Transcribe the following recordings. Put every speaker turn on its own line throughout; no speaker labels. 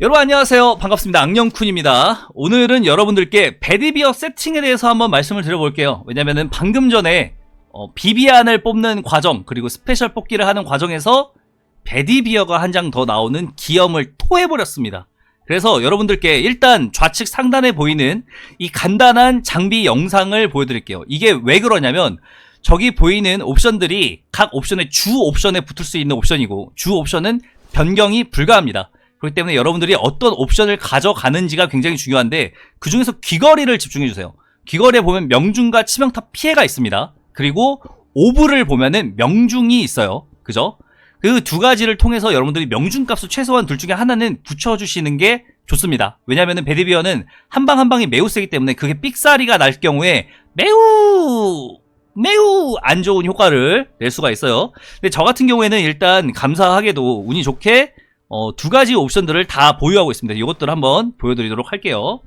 여러분 안녕하세요. 반갑습니다. 악령쿤입니다. 오늘은 여러분들께 베디비어 세팅에 대해서 한번 말씀을 드려볼게요. 왜냐면은 방금 전에 어, 비비안을 뽑는 과정 그리고 스페셜 뽑기를 하는 과정에서 베디비어가 한 장 더 나오는 기염을 토해버렸습니다. 그래서 여러분들께 일단 좌측 상단에 보이는 이 간단한 장비 영상을 보여드릴게요. 이게 왜 그러냐면 저기 보이는 옵션들이 각 옵션의 주 옵션에 붙을 수 있는 옵션이고 주 옵션은 변경이 불가합니다. 그렇기 때문에 여러분들이 어떤 옵션을 가져가는지가 굉장히 중요한데 그 중에서 귀걸이를 집중해 주세요. 귀걸이에 보면 명중과 치명타 피해가 있습니다. 그리고 오브를 보면은 명중이 있어요. 그죠? 그 두 가지를 통해서 여러분들이 명중 값을 최소한 둘 중에 하나는 붙여주시는 게 좋습니다. 왜냐면은 베디비어는 한 방 한 방이 매우 세기 때문에 그게 삑사리가 날 경우에 매우 매우 안 좋은 효과를 낼 수가 있어요. 근데 저 같은 경우에는 일단 감사하게도 운이 좋게 어, 두 가지 옵션들을 다 보유하고 있습니다. 이것들을 한번 보여드리도록 할게요.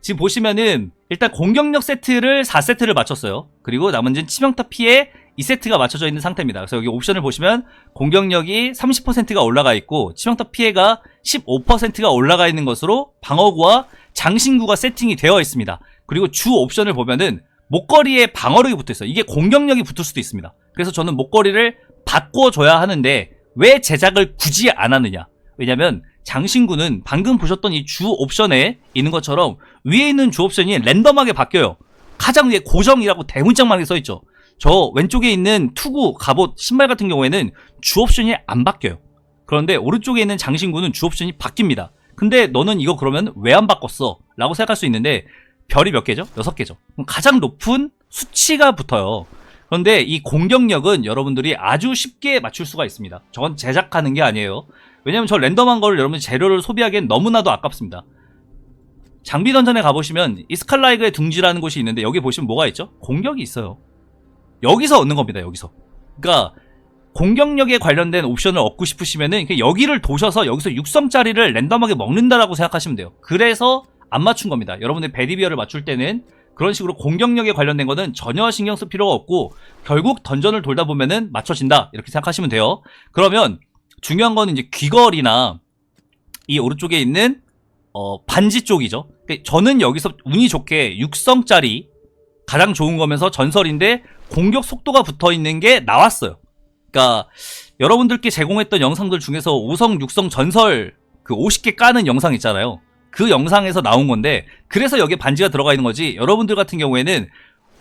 지금 보시면은 일단 공격력 세트를 4세트를 맞췄어요. 그리고 나머지는 치명타 피해 2세트가 맞춰져 있는 상태입니다. 그래서 여기 옵션을 보시면 공격력이 30%가 올라가 있고 치명타 피해가 15%가 올라가 있는 것으로 방어구와 장신구가 세팅이 되어 있습니다. 그리고 주 옵션을 보면은 목걸이에 방어력이 붙어 있어요. 이게 공격력이 붙을 수도 있습니다. 그래서 저는 목걸이를 바꿔줘야 하는데 왜 제작을 굳이 안 하느냐? 왜냐면 장신구는 방금 보셨던 이 주 옵션에 있는 것처럼 위에 있는 주 옵션이 랜덤하게 바뀌어요. 가장 위에 고정이라고 대문짝만하게 써있죠. 저 왼쪽에 있는 투구, 갑옷, 신발 같은 경우에는 주 옵션이 안 바뀌어요. 그런데 오른쪽에 있는 장신구는 주 옵션이 바뀝니다. 근데 너는 이거 그러면 왜 안 바꿨어? 라고 생각할 수 있는데 별이 몇 개죠? 여섯 개죠. 가장 높은 수치가 붙어요. 그런데 이 공격력은 여러분들이 아주 쉽게 맞출 수가 있습니다. 저건 제작하는 게 아니에요. 왜냐면 저 랜덤한 거를 여러분 재료를 소비하기엔 너무나도 아깝습니다. 장비 던전에 가보시면 이스칼라이그의 둥지라는 곳이 있는데 여기 보시면 뭐가 있죠? 공격이 있어요. 여기서 얻는 겁니다. 여기서. 그러니까 공격력에 관련된 옵션을 얻고 싶으시면은 여기를 도셔서 여기서 육성짜리를 랜덤하게 먹는다라고 생각하시면 돼요. 그래서 안 맞춘 겁니다. 여러분들 베디비어를 맞출 때는 그런 식으로 공격력에 관련된 거는 전혀 신경 쓸 필요가 없고 결국 던전을 돌다 보면은 맞춰진다 이렇게 생각하시면 돼요. 그러면 중요한 거는 이제 귀걸이나 이 오른쪽에 있는 어, 반지 쪽이죠. 그러니까 저는 여기서 운이 좋게 육성짜리 가장 좋은 거면서 전설인데 공격 속도가 붙어 있는 게 나왔어요. 그러니까 여러분들께 제공했던 영상들 중에서 5성, 6성 전설 그 50개 까는 영상 있잖아요. 그 영상에서 나온 건데 그래서 여기에 반지가 들어가 있는 거지. 여러분들 같은 경우에는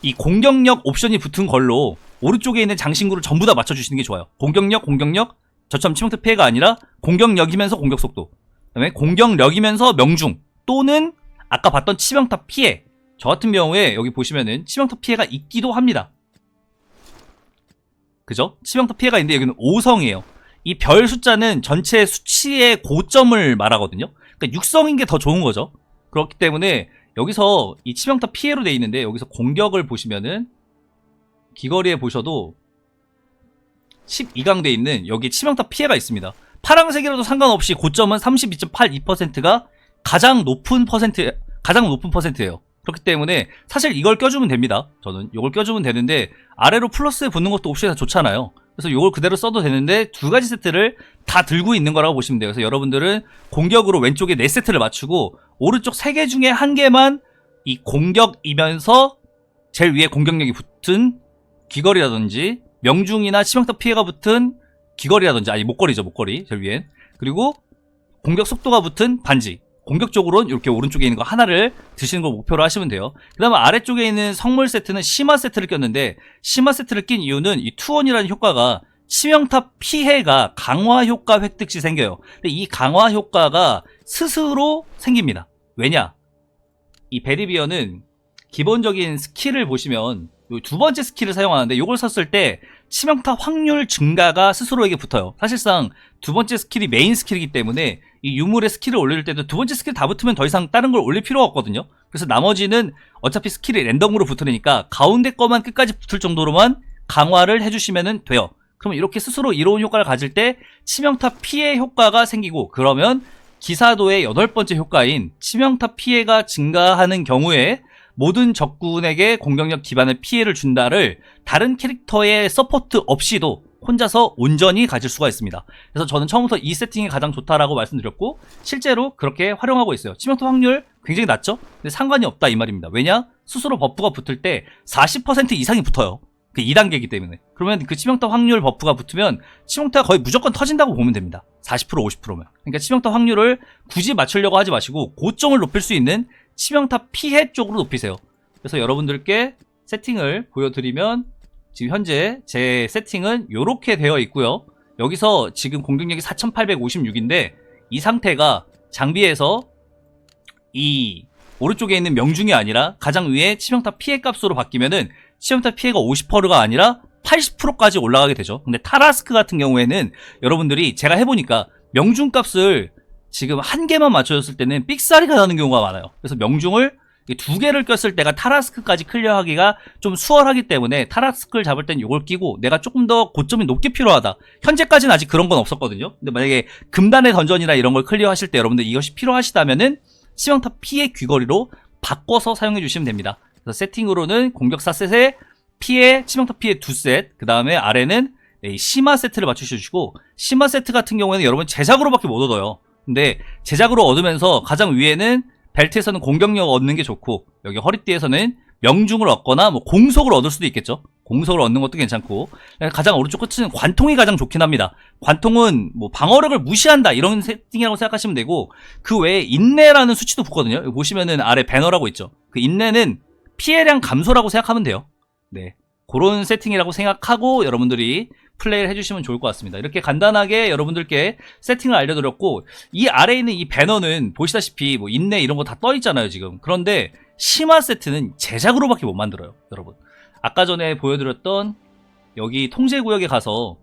이 공격력 옵션이 붙은 걸로 오른쪽에 있는 장신구를 전부 다 맞춰주시는 게 좋아요. 공격력, 공격력, 저점 치명타 피해가 아니라 공격력이면서 공격 속도. 그다음에 공격력이면서 명중 또는 아까 봤던 치명타 피해. 저 같은 경우에 여기 보시면은 치명타 피해가 있기도 합니다. 그죠? 치명타 피해가 있는데 여기는 5성이에요. 이 별 숫자는 전체 수치의 고점을 말하거든요. 그러니까 6성인 게 더 좋은 거죠. 그렇기 때문에 여기서 이 치명타 피해로 돼 있는데 여기서 공격을 보시면은 귀걸이에 보셔도 12강 돼 있는 여기 치명타 피해가 있습니다. 파랑색이라도 상관없이 고점은 32.82%가 가장 높은 퍼센트 가장 높은 퍼센트예요. 그렇기 때문에 사실 이걸 껴주면 됩니다. 저는 이걸 껴주면 되는데 아래로 플러스에 붙는 것도 옵션이 좋잖아요. 그래서 이걸 그대로 써도 되는데 두 가지 세트를 다 들고 있는 거라고 보시면 돼요. 그래서 여러분들은 공격으로 왼쪽에 네 세트를 맞추고 오른쪽 세개 중에 한 개만 이 공격이면서 제일 위에 공격력이 붙은 귀걸이라든지 명중이나 치명타 피해가 붙은 귀걸이라든지 아니 목걸이죠 목걸이 제일 위엔 그리고 공격 속도가 붙은 반지 공격적으로는 이렇게 오른쪽에 있는 거 하나를 드시는 걸 목표로 하시면 돼요. 그 다음에 아래쪽에 있는 성물 세트는 심화 세트를 꼈는데 심화 세트를 낀 이유는 이 투원이라는 효과가 치명타 피해가 강화 효과 획득 시 생겨요. 근데 이 강화 효과가 스스로 생깁니다. 왜냐? 이 베리비어는 기본적인 스킬을 보시면 요두 번째 스킬을 사용하는데 이걸 썼을 때 치명타 확률 증가가 스스로에게 붙어요. 사실상 두 번째 스킬이 메인 스킬이기 때문에 이 유물의 스킬을 올릴 때도 두 번째 스킬 다 붙으면 더 이상 다른 걸 올릴 필요가 없거든요. 그래서 나머지는 어차피 스킬이 랜덤으로 붙으니까 가운데 거만 끝까지 붙을 정도로만 강화를 해주시면 돼요. 그러면 이렇게 스스로 이로운 효과를 가질 때 치명타 피해 효과가 생기고 그러면 기사도의 여덟 번째 효과인 치명타 피해가 증가하는 경우에 모든 적군에게 공격력 기반의 피해를 준다를 다른 캐릭터의 서포트 없이도 혼자서 온전히 가질 수가 있습니다. 그래서 저는 처음부터 이 세팅이 가장 좋다라고 말씀드렸고 실제로 그렇게 활용하고 있어요. 치명타 확률 굉장히 낮죠? 근데 상관이 없다 이 말입니다. 왜냐? 스스로 버프가 붙을 때 40% 이상이 붙어요. 그 2단계이기 때문에. 그러면 그 치명타 확률 버프가 붙으면 치명타가 거의 무조건 터진다고 보면 됩니다. 40% 50%면. 그러니까 치명타 확률을 굳이 맞추려고 하지 마시고 고점을 높일 수 있는 치명타 피해 쪽으로 높이세요. 그래서 여러분들께 세팅을 보여드리면 지금 현재 제 세팅은 이렇게 되어 있고요. 여기서 지금 공격력이 4856인데 이 상태가 장비에서 이 오른쪽에 있는 명중이 아니라 가장 위에 치명타 피해 값으로 바뀌면은 치명타 피해가 50%가 아니라 80%까지 올라가게 되죠. 근데 타라스크 같은 경우에는 여러분들이 제가 해보니까 명중 값을 지금 한 개만 맞춰줬을 때는 삑사리가 나는 경우가 많아요. 그래서 명중을 이두 개를 꼈을 때가 타라스크까지 클리어하기가 좀 수월하기 때문에 타라스크를 잡을 땐 이걸 끼고 내가 조금 더 고점이 높게 필요하다. 현재까지는 아직 그런 건 없었거든요. 근데 만약에 금단의 던전이나 이런 걸 클리어하실 때 여러분들 이것이 필요하시다면은 치명타 피해 귀걸이로 바꿔서 사용해 주시면 됩니다. 그래서 세팅으로는 공격 4셋에 피해, 치명타 피해 2셋, 그 다음에 아래는 이 심화 세트를 맞추셔주시고 심화 세트 같은 경우에는 여러분 제작으로밖에 못 얻어요. 근데 제작으로 얻으면서 가장 위에는 벨트에서는 공격력 얻는 게 좋고 여기 허리띠에서는 명중을 얻거나 뭐 공속을 얻을 수도 있겠죠. 공속을 얻는 것도 괜찮고 가장 오른쪽 끝은 관통이 가장 좋긴 합니다. 관통은 뭐 방어력을 무시한다 이런 세팅이라고 생각하시면 되고 그 외에 인내라는 수치도 붙거든요. 보시면은 아래 배너라고 있죠. 그 인내는 피해량 감소라고 생각하면 돼요. 네. 그런 세팅이라고 생각하고 여러분들이 플레이를 해주시면 좋을 것 같습니다. 이렇게 간단하게 여러분들께 세팅을 알려드렸고 이 아래에 있는 이 배너는 보시다시피 뭐 인내 이런 거 다 떠 있잖아요 지금. 그런데 심화 세트는 제작으로밖에 못 만들어요, 여러분. 아까 전에 보여드렸던 여기 통제 구역에 가서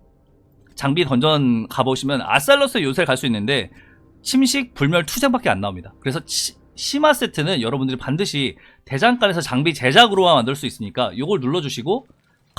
장비 던전 가보시면 아살러스 요새를 갈수 있는데 침식, 불멸, 투쟁밖에 안 나옵니다. 그래서 치- 심화 세트는 여러분들이 반드시 대장간에서 장비 제작으로만 만들 수 있으니까 이걸 눌러주시고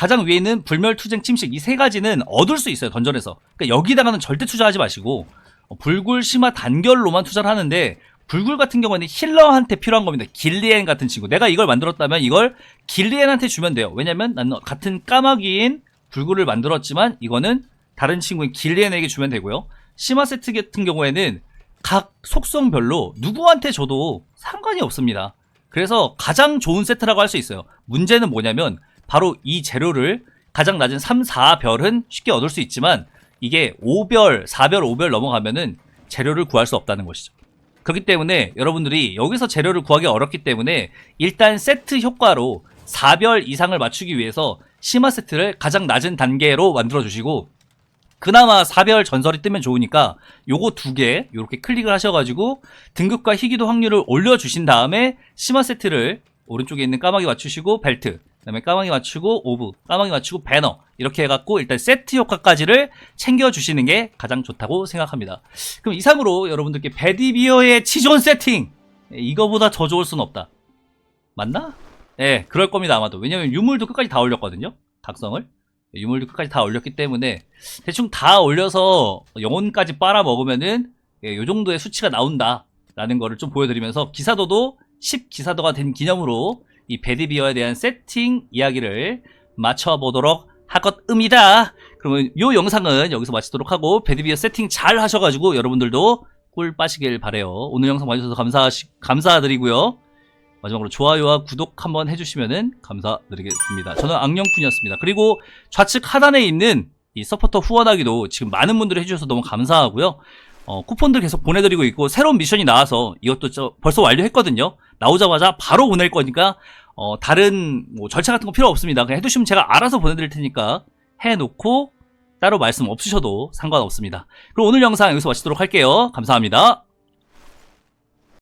가장 위에 있는 불멸, 투쟁, 침식 이 세 가지는 얻을 수 있어요 던전에서. 그러니까 여기다가는 절대 투자하지 마시고 어, 불굴, 심화, 단결로만 투자를 하는데 불굴 같은 경우에는 힐러한테 필요한 겁니다. 길리엔 같은 친구. 내가 이걸 만들었다면 이걸 길리엔한테 주면 돼요. 왜냐면 나는 같은 까마귀인 불굴을 만들었지만 이거는 다른 친구인 길리엔에게 주면 되고요. 심화 세트 같은 경우에는 각 속성별로 누구한테 줘도 상관이 없습니다. 그래서 가장 좋은 세트라고 할 수 있어요. 문제는 뭐냐면 바로 이 재료를 가장 낮은 3, 4별은 쉽게 얻을 수 있지만 이게 5별, 4별, 5별 넘어가면은 재료를 구할 수 없다는 것이죠. 그렇기 때문에 여러분들이 여기서 재료를 구하기 어렵기 때문에 일단 세트 효과로 4별 이상을 맞추기 위해서 심화 세트를 가장 낮은 단계로 만들어 주시고 그나마 4별 전설이 뜨면 좋으니까 요거 두개 이렇게 클릭을 하셔가지고 등급과 희귀도 확률을 올려주신 다음에 심화 세트를 오른쪽에 있는 까마귀 맞추시고 벨트 그다음에 까마귀 맞추고 오브 까마귀 맞추고 배너 이렇게 해갖고 일단 세트 효과까지를 챙겨주시는 게 가장 좋다고 생각합니다. 그럼 이상으로 여러분들께 베디비어의 치존 세팅! 예, 이거보다 더 좋을 수는 없다. 맞나? 예 그럴 겁니다 아마도. 왜냐면 유물도 끝까지 다 올렸거든요 각성을. 예, 유물도 끝까지 다 올렸기 때문에 대충 다 올려서 영혼까지 빨아 먹으면은 예, 요 정도의 수치가 나온다라는 거를 좀 보여드리면서 기사도도 10 기사도가 된 기념으로 이 베디비어에 대한 세팅 이야기를 맞춰보도록 하겠습니다. 그러면 요 영상은 여기서 마치도록 하고 베디비어 세팅 잘 하셔가지고 여러분들도 꿀 빠시길 바래요. 오늘 영상 봐주셔서 감사 감사드리고요. 마지막으로 좋아요와 구독 한번 해주시면은 감사드리겠습니다. 저는 악령푼이었습니다. 그리고 좌측 하단에 있는 이 서포터 후원하기도 지금 많은 분들이 해주셔서 너무 감사하고요. 어, 쿠폰들 계속 보내드리고 있고 새로운 미션이 나와서 이것도 저 벌써 완료했거든요. 나오자마자 바로 보낼 거니까 어, 다른 뭐 절차 같은 거 필요 없습니다. 그냥 해두시면 제가 알아서 보내드릴 테니까 해놓고 따로 말씀 없으셔도 상관없습니다. 그럼 오늘 영상 여기서 마치도록 할게요. 감사합니다.